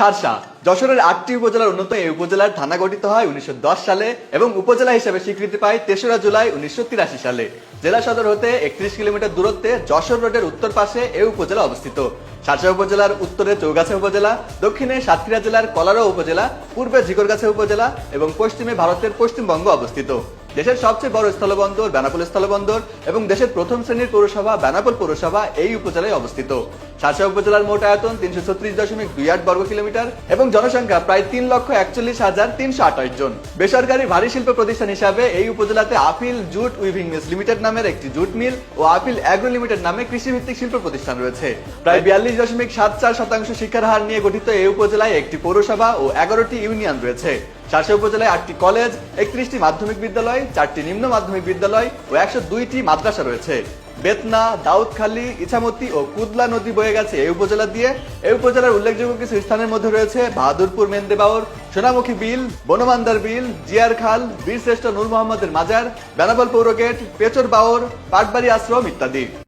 সারসা, যশোরের আটটি উপজেলার অন্যতম এই উপজেলার থানা গঠিত হয় উনিশশো দশ সালে এবং উপজেলা হিসেবে স্বীকৃতি পায় তেসরা জুলাই উনিশশো তিরাশি সালে। জেলা সদর হতে একত্রিশ কিলোমিটার দূরত্বে যশোর রোডের উত্তর পাশে এই উপজেলা অবস্থিত। সারসা উপজেলার উত্তরে চৌগাছা উপজেলা, দক্ষিণে সাতক্ষীরা জেলার কলারো উপজেলা, পূর্বে ঝিকরগাছা উপজেলা এবং পশ্চিমে ভারতের পশ্চিমবঙ্গ অবস্থিত। দেশের সবচেয়ে বড় স্থলবন্দর বেনাপোল স্থলবন্দর এবং দেশের প্রথম শ্রেণির পৌরসভা বেনাপোল পৌরসভা এই উপজেলায় অবস্থিত। সারসা উপজেলার মোট আয়তন তিনশো ছত্রিশ দশমিক দুই আট বর্গ কিলোমিটার এবং জনসংখ্যা প্রায় তিন লক্ষ একচল্লিশ হাজার তিনশো আঠাশ জন। বেসরকারি ভারী শিল্প প্রতিষ্ঠান হিসাবে এই উপজেলাতে appeal jute weaving mills limited নামের একটি জুট মিল ও আপিল অ্যাগ্রো লিমিটেড নামে কৃষিভিত্তিক শিল্প প্রতিষ্ঠান রয়েছে। প্রায় বিয়াল্লিশ দশমিক সাত চার শতাংশ শিক্ষার হার নিয়ে গঠিত এই উপজেলায় একটি পৌরসভা ও এগারোটি ইউনিয়ন রয়েছে। শাসা উপজেলায় আটটি কলেজ, একত্রিশটি মাধ্যমিক বিদ্যালয়, চারটি নিম্ন মাধ্যমিক বিদ্যালয় ও একশো দুইটি মাদ্রাসা রয়েছে। বেতনা, দাউদখালী, ইছামতি ও কুদলা নদী বয়ে গেছে এই উপজেলা দিয়ে। এই উপজেলার উল্লেখযোগ্য কিছু স্থানের মধ্যে রয়েছে বাহাদুরপুর মেন্দেবাউর সোনামুখী বিল, বনমান্দার বিল জিয়ার খাল বীরশ্রেষ্ঠ নূর মোহাম্মদের মাজার বেনাবল পৌর গেট পেচর বাওর পাটবাড়ি আশ্রম ইত্যাদি।